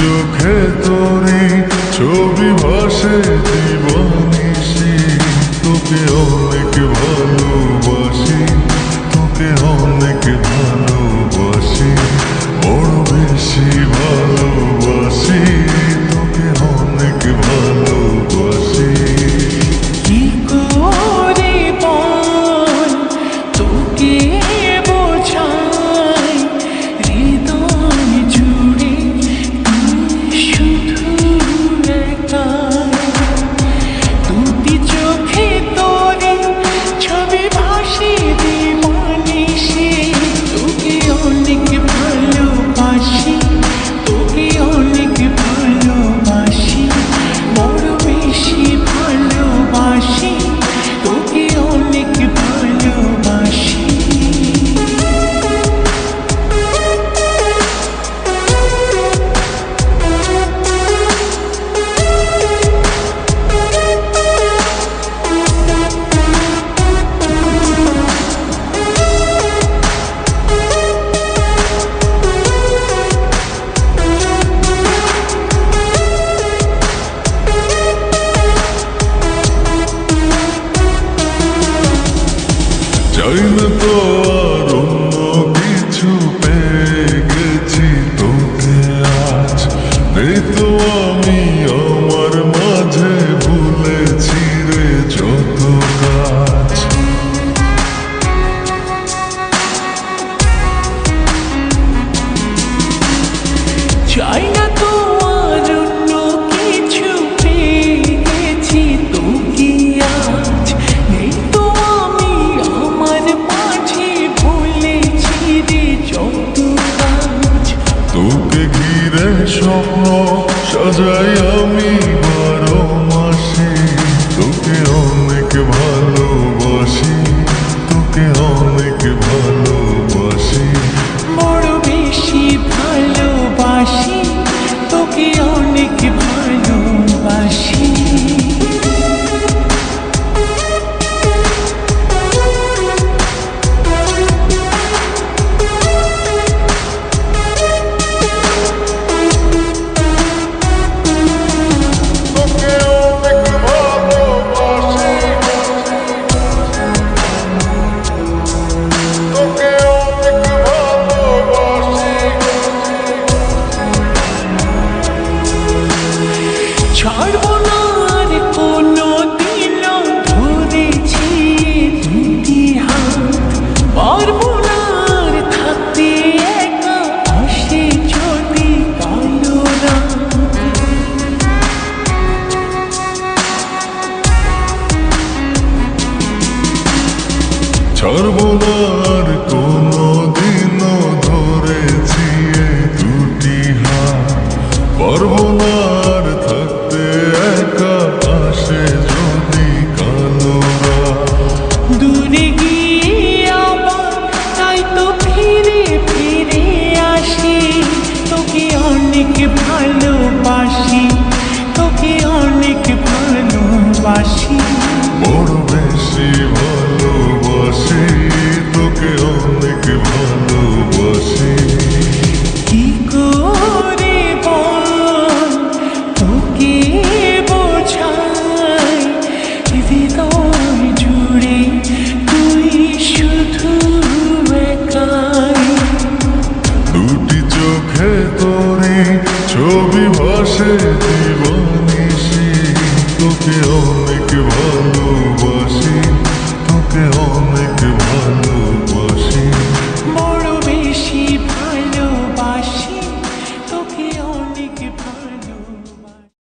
চোখে তোরে ছবি ভাসে জীবনীশি তোকে অনেক ভালোবাসি তোকে অনেক ভালোবাসি। তো আমি স্বপ্ন সাজাই আমি সর্বদার কোনদিন ধরেছি দুটি হাত। পর্বনা see.